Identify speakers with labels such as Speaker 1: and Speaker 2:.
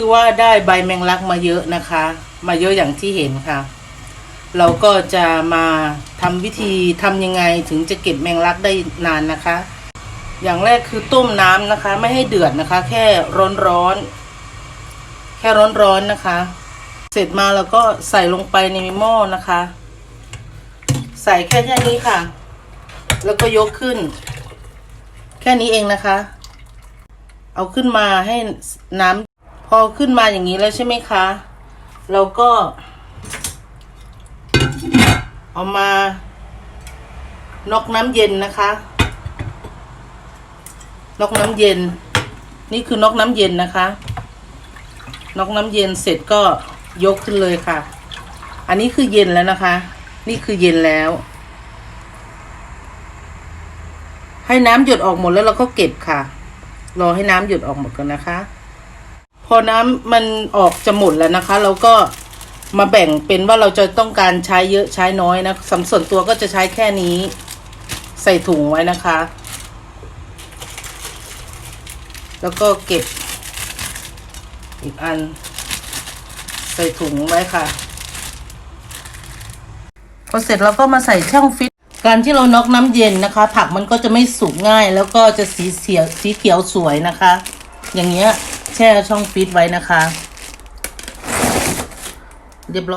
Speaker 1: คือว่าได้ใบแมงลักมาเยอะนะคะ มาเยอะอย่างที่เห็นค่ะ เราก็จะมาทำวิธีทำยังไงถึงจะเก็บแมงลักได้นานนะคะ อย่างแรกคือต้มน้ำนะคะ ไม่ให้เดือดนะคะ แค่ร้อนร้อนๆแค่ร้อนร้อนๆนะคะ เสร็จมาแล้วก็ใส่ลงไปในหม้อนะคะ ใส่แค่แค่นี้ค่ะ แล้วก็ยกขึ้น แค่นี้เองนะคะ เอาขึ้นมาให้น้ำ พอขึ้นมาอย่างนี้แล้วใช่ไหมคะ เราก็ เอามานอกน้ำเย็นนะคะ นอกน้ำเย็น นี่คือนอกน้ำเย็นนะคะ นอกน้ำเย็นเสร็จก็ยกขึ้นเลยค่ะ อันนี้คือเย็นแล้วนะคะ นี่คือเย็นแล้ว ให้น้ำหยดออกหมดแล้วเราก็เก็บค่ะ รอให้น้ำหยดออกหมดก่อนนะคะ พอน้ำมันออกจะหมดแล้วนะคะ เราก็มาแบ่งเป็นว่าเราจะต้องการใช้เยอะใช้น้อยนะสำส่วนตัวก็จะใช้แค่นี้ ใส่ถุงไว้นะคะ แล้วก็เก็บ อีกอัน ใส่ถุงไว้ค่ะพอเสร็จเราก็มาใส่ช่องฟิต การที่เราน็อกน้ำเย็นนะคะ ผักมันก็จะไม่สุกง่าย แล้วก็จะสีเสียสีเขียวสวยนะคะ อย่างเงี้ย แช่ช่องฟิตไว้นะคะ เรียบร้อย